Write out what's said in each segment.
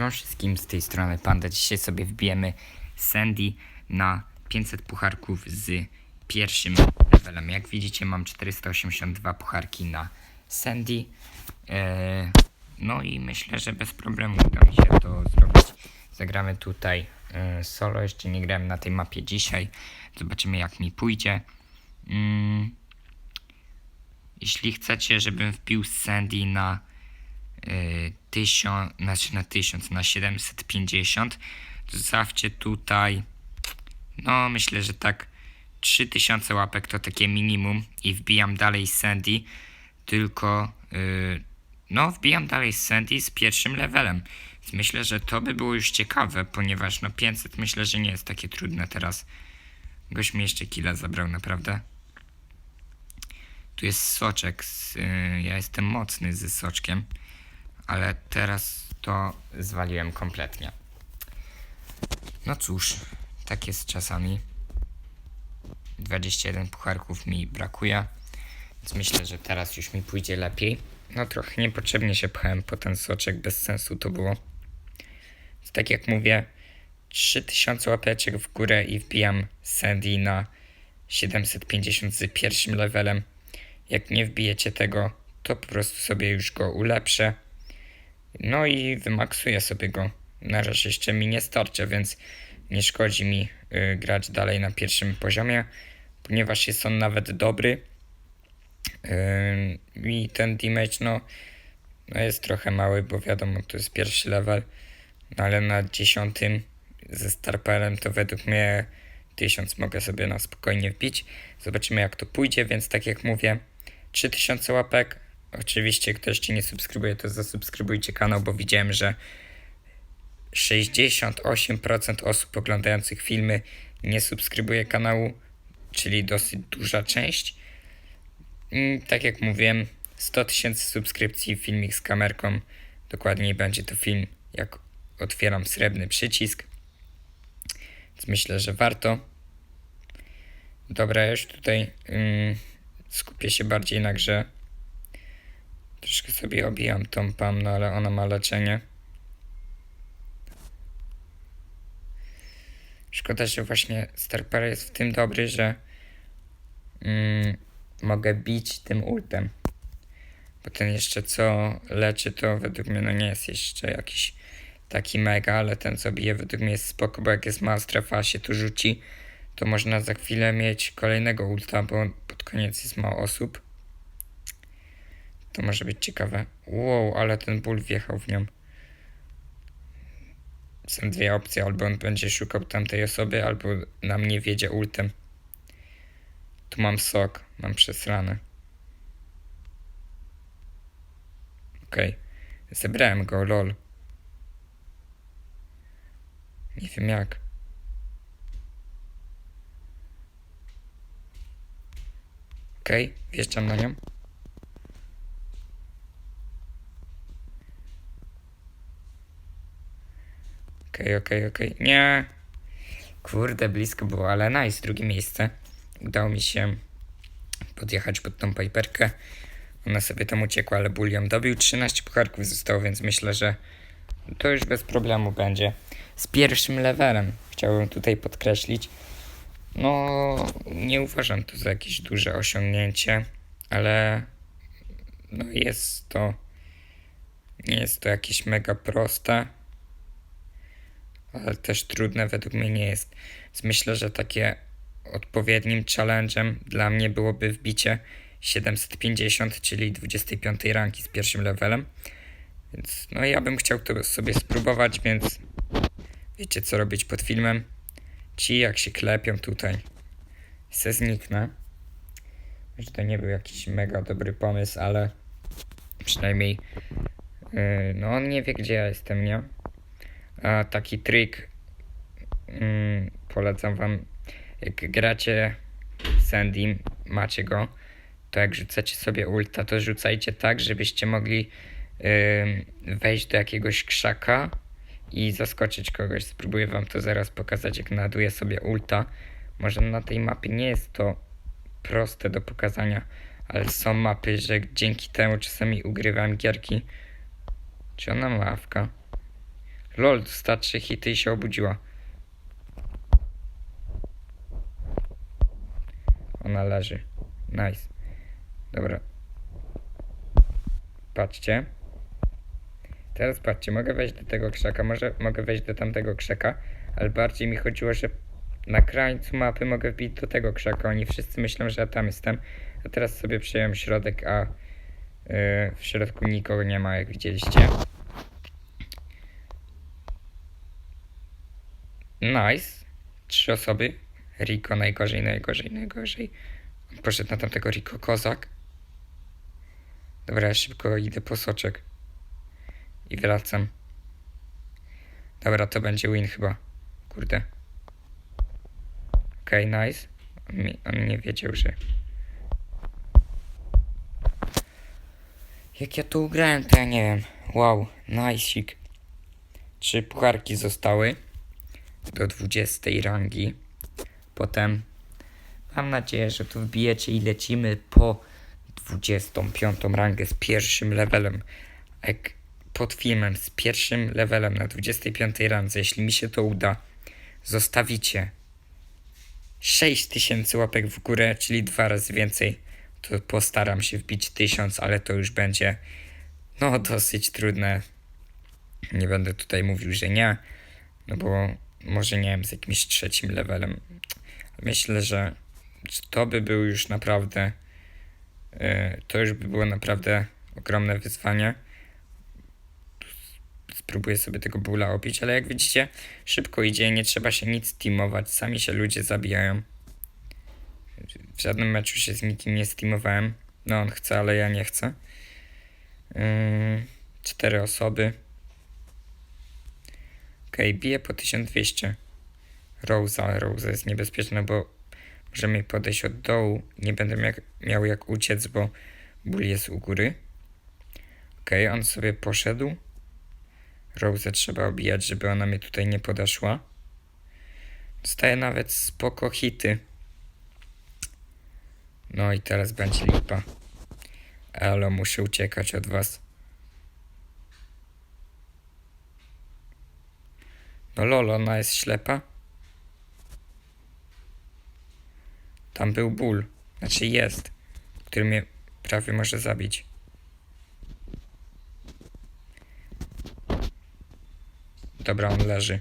No wszystkim z tej strony Panda. Dzisiaj sobie wbijemy Sandy na 500 pucharków z pierwszym levelem. Jak widzicie mam 482 pucharki na Sandy. Eee, no i myślę, że bez problemu uda mi się to zrobić. Zagramy tutaj e, solo. Jeszcze nie grałem na tej mapie dzisiaj. Zobaczymy jak mi pójdzie. Mm, jeśli chcecie, żebym wbił Sandy na 1000, znaczy na 1000, na 750, to zostawcie tutaj, no myślę, że tak 3000 łapek to takie minimum i wbijam dalej Sandy, tylko y, no wbijam dalej Sandy z pierwszym levelem. Więc myślę, że to by było już ciekawe, ponieważ no 500 myślę, że nie jest takie trudne teraz. Goś mi jeszcze killa zabrał, naprawdę. Tu jest soczek. Z, y, ja jestem mocny ze soczkiem, ale teraz to zwaliłem kompletnie. No cóż, tak jest czasami. 21 pucharków mi brakuje, więc myślę, że teraz już mi pójdzie lepiej. No trochę niepotrzebnie się pchałem po ten soczek, bez sensu to było. Tak jak mówię, 3000 łapeczek w górę i wbijam Sandy na 750 z pierwszym levelem. Jak nie wbijecie tego, to po prostu sobie już go ulepszę. No i wymaksuję sobie go. Na razie jeszcze mi nie starczy, więc nie szkodzi mi y, grać dalej na pierwszym poziomie, ponieważ jest on nawet dobry. Yy, I ten damage, no, no jest trochę mały, bo wiadomo, to jest pierwszy level, no ale na dziesiątym ze Starperem to według mnie 1000 mogę sobie na spokojnie wbić. Zobaczymy jak to pójdzie, więc tak jak mówię, 3000 łapek. Oczywiście, kto jeszcze nie subskrybuje, to zasubskrybujcie kanał, bo widziałem, że 68% osób oglądających filmy nie subskrybuje kanału, czyli dosyć duża część. Mm, Tak jak mówiłem, 100 tysięcy subskrypcji, filmik z kamerką. Dokładniej będzie to film, jak otwieram srebrny przycisk. Więc myślę, że warto. Dobra, już tutaj ym, skupię się bardziej na grze. Troszkę sobie obijam tą pam, no ale ona ma leczenie. Szkoda, że właśnie Starpera jest w tym dobry, że mm, mogę bić tym ultem. Bo ten jeszcze co leczy, to według mnie no nie jest jeszcze jakiś taki mega, ale ten co bije według mnie jest spoko, bo jak jest mała strefa, a się tu rzuci, to można za chwilę mieć kolejnego ulta, bo pod koniec jest mało osób. To może być ciekawe. Wow, ale ten ból wjechał w nią. Są dwie opcje, albo on będzie szukał tamtej osoby, albo na mnie wiedzie ultem. Tu mam sok, mam przesrane. Okej, zebrałem go, lol. Nie wiem jak. Okej, wjeżdżam na nią. Okej, okej, okej. Nie. Kurde, blisko było, ale nice, drugie miejsce. Udało mi się podjechać pod tą piperkę. Ona sobie tam uciekła, ale ból ją dobił. 13 pucharków zostało, więc myślę, że to już bez problemu będzie. Z pierwszym levelem chciałbym tutaj podkreślić. No, nie uważam to za jakieś duże osiągnięcie, ale no jest to nie jest to jakieś mega proste, ale też trudne według mnie nie jest. Więc myślę, że takie odpowiednim challenge'em dla mnie byłoby wbicie 750, czyli 25 ranki z pierwszym levelem. Więc no ja bym chciał to sobie spróbować, więc wiecie co robić pod filmem. Ci jak się klepią tutaj, se zniknę. Że to nie był jakiś mega dobry pomysł, ale przynajmniej yy, no on nie wie gdzie ja jestem, nie? Taki trik mm, polecam wam, jak gracie Sandy, macie go, to jak rzucacie sobie ulta, to rzucajcie tak, żebyście mogli wejść do jakiegoś krzaka i zaskoczyć kogoś. Spróbuję wam to zaraz pokazać, jak naduję sobie ulta. Może na tej mapie nie jest to proste do pokazania, ale są mapy, że dzięki temu czasami ugrywam gierki. Czy ona ma awka? Lol, dostała trzy hity i się obudziła. Ona leży. Nice. Dobra. Patrzcie. Teraz patrzcie, mogę wejść do tego krzaka, może mogę wejść do tamtego krzaka, ale bardziej mi chodziło, że na krańcu mapy mogę wbić do tego krzaka. Oni wszyscy myślą, że ja tam jestem. A teraz sobie przyjąłem środek, a yy, w środku nikogo nie ma, jak widzieliście. Nice. Trzy osoby. Rico najgorzej, najgorzej, najgorzej. Poszedł na tamtego Rico Kozak. Dobra, ja szybko idę po soczek. I wracam. Dobra, to będzie win chyba. Kurde. Okej, nice. On, mi, on nie wiedział, że... Jak ja tu ugrałem, to ja nie wiem. Wow, nice. Trzy pucharki zostały do 20 rangi. Potem mam nadzieję, że tu wbijecie i lecimy po 25 rangę z pierwszym levelem. Jak pod filmem z pierwszym levelem na 25 randze, jeśli mi się to uda, zostawicie 6000 łapek w górę, czyli dwa razy więcej, to postaram się wbić 1000, ale to już będzie no dosyć trudne. Nie będę tutaj mówił, że nie, no bo może nie wiem, z jakimś trzecim levelem. Myślę, że to by był już naprawdę, yy, to już by było naprawdę ogromne wyzwanie. Spróbuję sobie tego bóla obić, ale jak widzicie, szybko idzie, nie trzeba się nic teamować, sami się ludzie zabijają. W żadnym meczu się z nikim nie steamowałem. No on chce, ale ja nie chcę. Cztery osoby. Okej, okay, bije po 1200. Rosa, Rosa jest niebezpieczna, bo możemy podejść od dołu. Nie będę miał, miał jak uciec, bo ból jest u góry. Okej, okay, on sobie poszedł. Rose trzeba obijać, żeby ona mnie tutaj nie podeszła. Dostaje nawet spoko hity. No i teraz będzie lipa. Elo, muszę uciekać od was. No lol, ona jest ślepa. Tam był ból. Znaczy jest. Który mnie prawie może zabić. Dobra, on leży.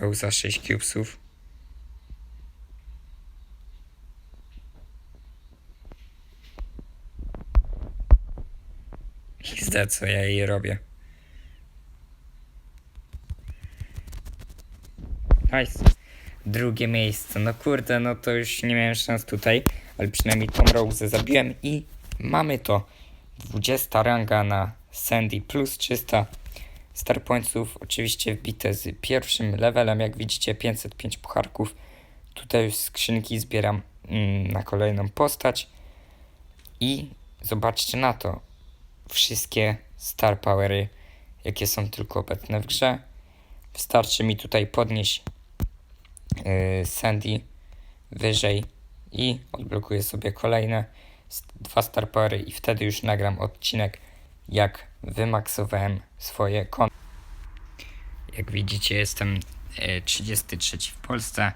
Rosa 6 cubesów. XD, co ja jej robię. Nice. Drugie miejsce. No kurde, no to już nie miałem szans tutaj, ale przynajmniej tą Rose zabiłem i mamy to. 20 ranga na Sandy plus 300 Star Pointsów. Oczywiście wbite z pierwszym levelem, jak widzicie 505 pucharków. Tutaj już skrzynki zbieram mm, na kolejną postać. I zobaczcie na to. Wszystkie Star Powery, jakie są tylko obecne w grze. Wystarczy mi tutaj podnieść Sandy wyżej i odblokuję sobie kolejne dwa Star i wtedy już nagram odcinek jak wymaksowałem swoje konto. Jak widzicie jestem e, 33 w Polsce.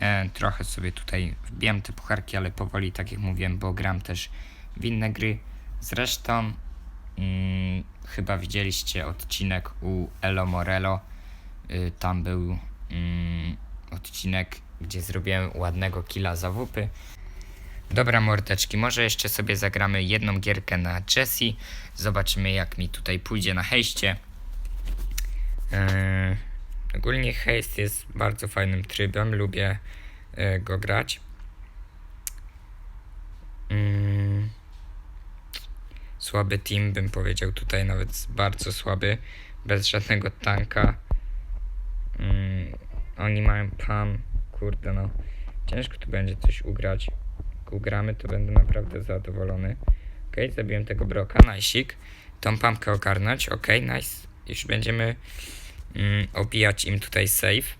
E, trochę sobie tutaj wbijam te pucharki, ale powoli, tak jak mówiłem, bo gram też w inne gry. Zresztą mm, chyba widzieliście odcinek u Elo Morello. Y, tam był mm, odcinek, gdzie zrobiłem ładnego killa za wupy. Dobra mordeczki, może jeszcze sobie zagramy jedną gierkę na Jessie. Zobaczymy jak mi tutaj pójdzie na hejście. Yy, ogólnie hejst jest bardzo fajnym trybem, lubię yy, go grać. Yy, słaby team bym powiedział tutaj, nawet bardzo słaby, bez żadnego tanka. Yy, oni mają pam, kurde no, ciężko tu będzie coś ugrać. Jak ugramy, to będę naprawdę zadowolony. Ok, zabiłem tego broka, najsik. Tą pamkę ogarnąć, ok, nice. Już będziemy mm, obijać im tutaj save.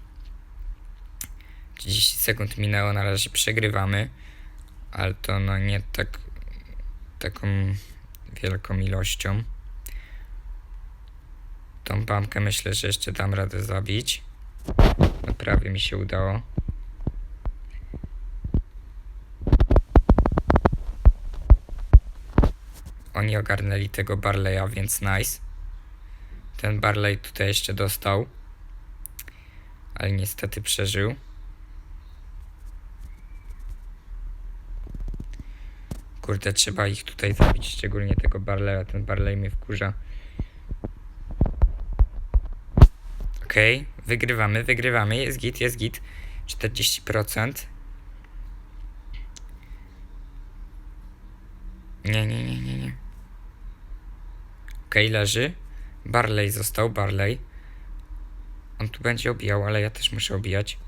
30 sekund minęło, na razie przegrywamy. Ale to no nie tak taką wielką ilością. Tą bamkę myślę, że jeszcze dam radę zabić. Prawie mi się udało. Oni ogarnęli tego Barleya, więc nice. Ten Barley tutaj jeszcze dostał. Ale niestety przeżył. Kurde, trzeba ich tutaj zabić, szczególnie tego Barleya. Ten Barley mnie wkurza. Okej, wygrywamy, wygrywamy. Jest git, jest git. 40%. Nie, nie, nie, nie, nie. Okej, leży. Barley został, Barley. On tu będzie obijał, ale ja też muszę obijać.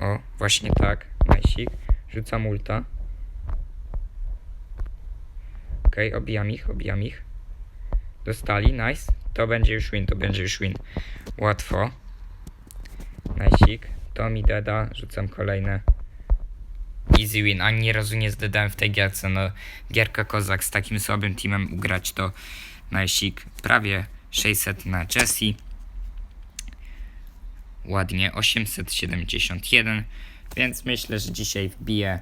O, właśnie tak. Najsik. Rzucam ulta. Okej, obijam ich, obijam ich. Dostali, nice. To będzie już win, to będzie już win. Łatwo. Najsik. To mi deda, rzucam kolejne. Easy win, ani razu nie zdedałem w tej gierce, no gierka kozak z takim słabym teamem ugrać to najsik. Prawie 600 na Jessie. Ładnie 871, więc myślę, że dzisiaj wbiję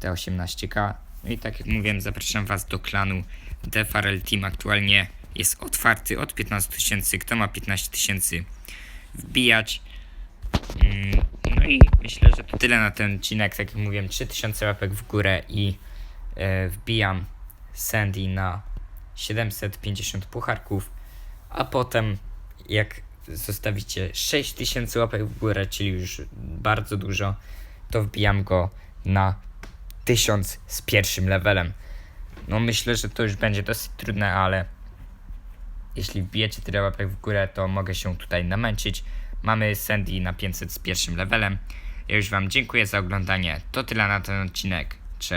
te 18k. No i tak jak mówiłem, zapraszam Was do klanu Defarel Team. Aktualnie jest otwarty od 15 tysięcy. Kto ma 15 tysięcy wbijać. Mm, No i myślę, że to tyle na ten odcinek. Tak jak mówiłem, 3000 łapek w górę i e, wbijam Sandy na 750 pucharków, a potem jak zostawicie 6000 łapek w górę, czyli już bardzo dużo, to wbijam go na 1000 z pierwszym levelem. No myślę, że to już będzie dosyć trudne, ale jeśli wbijecie tyle łapek w górę, to mogę się tutaj namęczyć. Mamy Sandy na 500 z pierwszym levelem. Ja już Wam dziękuję za oglądanie. To tyle na ten odcinek.